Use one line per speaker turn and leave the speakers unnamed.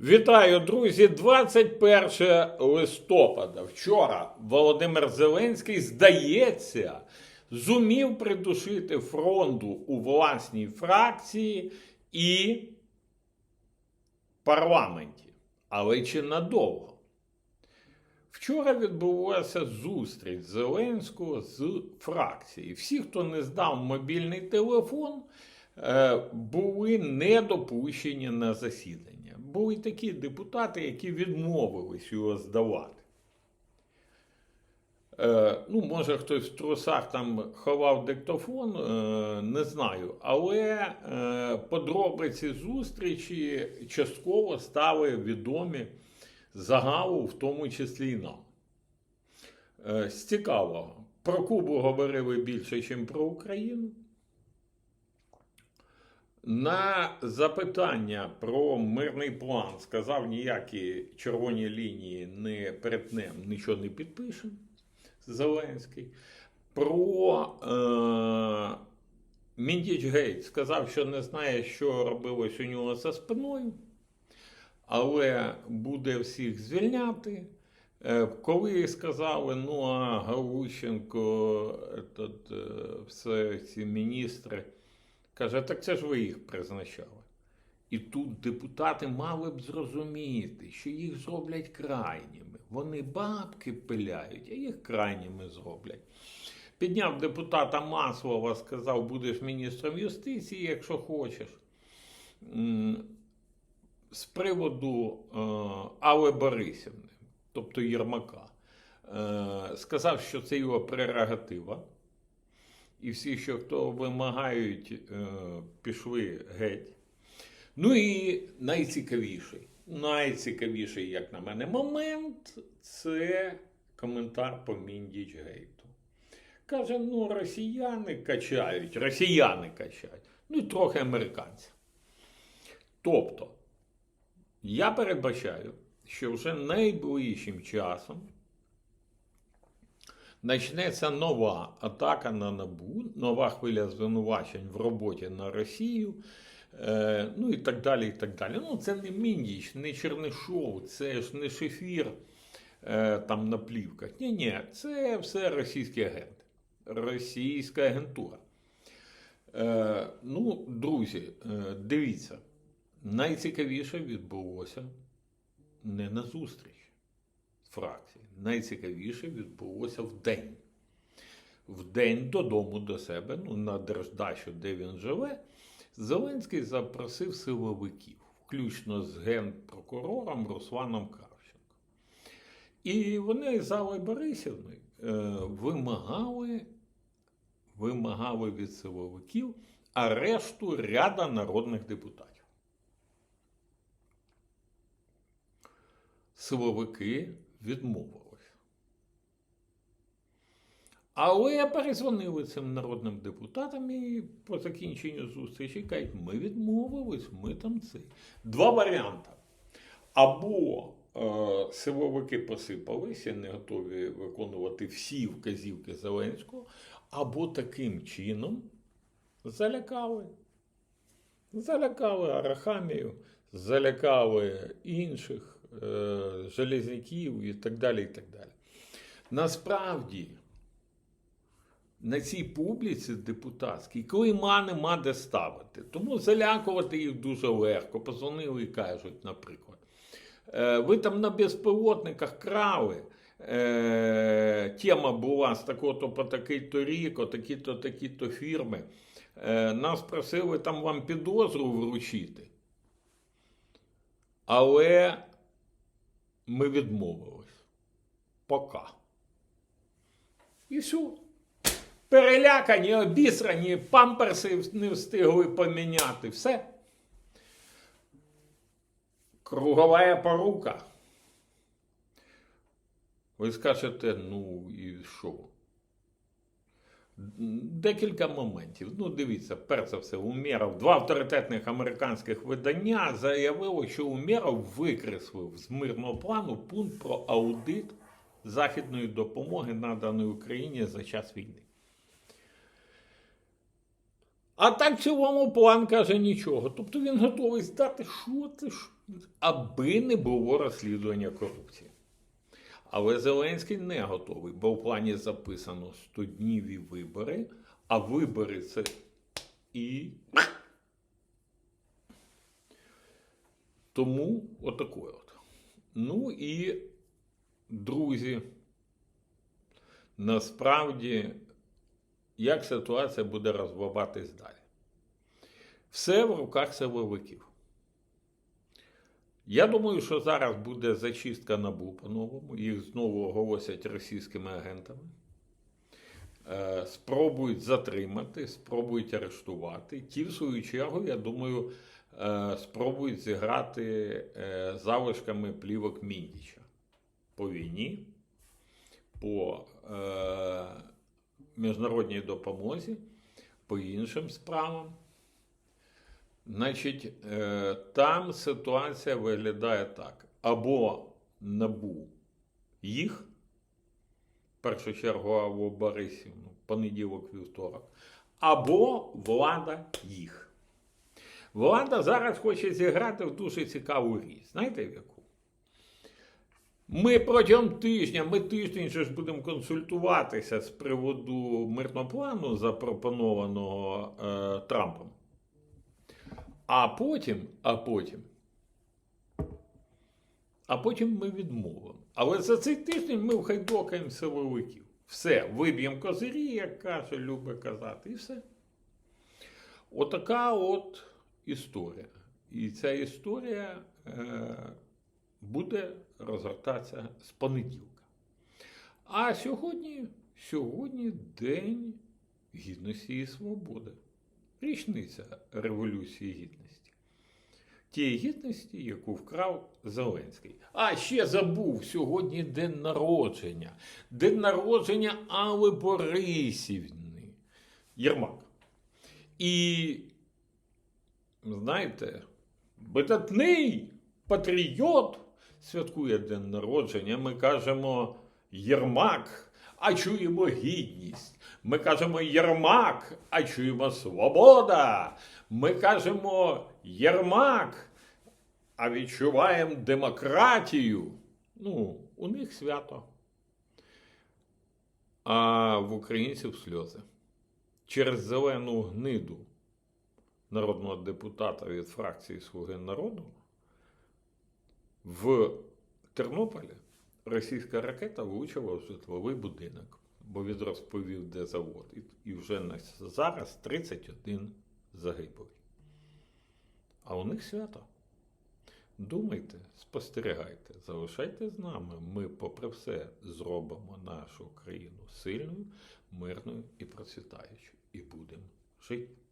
Вітаю, друзі! 21 листопада. Вчора Володимир Зеленський, здається, зумів придушити фронту у власній фракції і парламенті. Але чи надовго? Вчора відбулася зустріч Зеленського з фракції. Всі, хто не здав мобільний телефон, е, були не допущені на засідання. Були такі депутати, які відмовились його здавати. Е, ну, може, хтось в трусах там ховав диктофон, е, не знаю. Але е, подробиці зустрічі частково стали відомі загалу, в тому числі і нам. Е, з цікавого. Про Кубу говорили більше, ніж про Україну. На запитання про мирний план сказав, ніякі червоні лінії не перетнем, нічого не підпишемо. Зеленський. Про е, Міндіч Гейт сказав, що не знає, що робилось у нього за спиною, але буде всіх звільняти. Е, Коли сказали, ну а Галущенко, е, все ці міністри, каже, так це ж ви їх призначали. І тут депутати мали б зрозуміти, що їх зроблять крайніми. Вони бабки пиляють, а їх крайніми зроблять. Підняв депутата Маслова, сказав, будеш міністром юстиції, якщо хочеш. З приводу е, Алли Борисівни, тобто Єрмака, е, сказав, що це його прерогатива. І всі, що хто вимагають, е, пішли геть. Ну і найцікавіший, найцікавіший, як на мене, момент це коментар по Міндіч Гейту. Каже, ну росіяни качають, росіяни качають, ну і трохи американці. Тобто, я передбачаю, що вже найближчим часом почнеться нова атака на НАБУ, нова хвиля звинувачень в роботі на Росію. Е, ну і так далі. і так далі. Ну, це не Міндіч, не Чернишов, це ж не шефір е, там на плівках. Ні, ні, це все російські агенти, російська агентура. Е, ну, друзі, дивіться, найцікавіше відбулося не на зустріч з фракції. Найцікавіше відбулося в день. В день додому до себе, ну, на держдачу, де він живе, Зеленський запросив силовиків, включно з генпрокурором Русланом Кравченком. І вони з Аллою Борисівною е, вимагали, вимагали від силовиків арешту ряда народних депутатів. Силовики відмовились. Але перезвонили цим народним депутатам і по закінченню зустрічі кажуть, ми відмовились, ми там це. Два варіанти. Або е, силовики посипались і не готові виконувати всі вказівки Зеленського, або таким чином залякали. Залякали Арахамію, залякали інших железняків і так далі. і так далі. Насправді, на цій публіці депутатській клейма нема де ставити. Тому залякувати їх дуже легко. Позвонили і кажуть, наприклад, «Е, ви там на безпілотниках крали. Е, тема була з такого-то по такий-то рік, такі-то такі-то фірми. Е, нас просили там вам підозру вручити. Але ми відмовились. Пока. І все. Перелякані, обісрані, памперси не встигли поміняти. Все. Кругова порука. Ви скажете, ну і що? Декілька моментів. Ну, дивіться, перш за все, Умєров, два авторитетних американських видання заявили, що Умєров викреслив з мирного плану пункт про аудит західної допомоги, наданої Україні за час війни. А так в цілому план каже нічого. Тобто він готовий здати, що це аби не було розслідування корупції. Але Зеленський не готовий, бо в плані записано 100 днів і вибори, а вибори це і. Тому отакое от. Ну і, друзі, насправді, як ситуація буде розвиватись далі? Все в руках силовиків. Я думаю, що зараз буде зачистка набу по-новому. Їх знову оголосять російськими агентами. Е, Спробують затримати, спробують арештувати. Ті, в свою чергу, я думаю, е, спробують зіграти е, залишками плівок Міндіча по війні, по міжнародній допомозі, по іншим справам. Значить, е, там ситуація виглядає так: або набу їх, в першу чергу Аву Борисівну, понеділок, вівторок, або влада їх. Влада зараз хоче зіграти в дуже цікаву річ. Знаєте в яку? Ми протягом тижня, ми тиждень же ж будемо консультуватися з приводу мирного плану, запропонованого е, Трампом. А потім, а потім, а потім ми відмовимо. Але за цей тиждень ми вхайдокаємо силовиків. Все, виб'ємо козирі, як каже, любить казати, і все. Отака от історія. І ця історія е, буде розгортатися з понеділка. А сьогодні, сьогодні День Гідності і Свободи річниця Революції Гідності. Тієї гідності, яку вкрав Зеленський. А ще забув сьогодні день народження. День народження Алли Борисівни. Єрмак. І, знаєте, видатний патріот святкує день народження. Ми кажемо Єрмак, а чуємо гідність. Ми кажемо Єрмак, а чуємо свобода. Ми кажемо Єрмак, а відчуваємо демократію. Ну, у них свято. А в українців сльози. Через зелену гниду народного депутата від фракції Слуги народу в Тернополі російська ракета влучила в житловий будинок, бо він розповів, де завод. І, вже на зараз 31 загиблий. А у них свято. Думайте, спостерігайте, залишайте з нами. Ми, попри все, зробимо нашу країну сильною, мирною і процвітаючою. І будемо жити.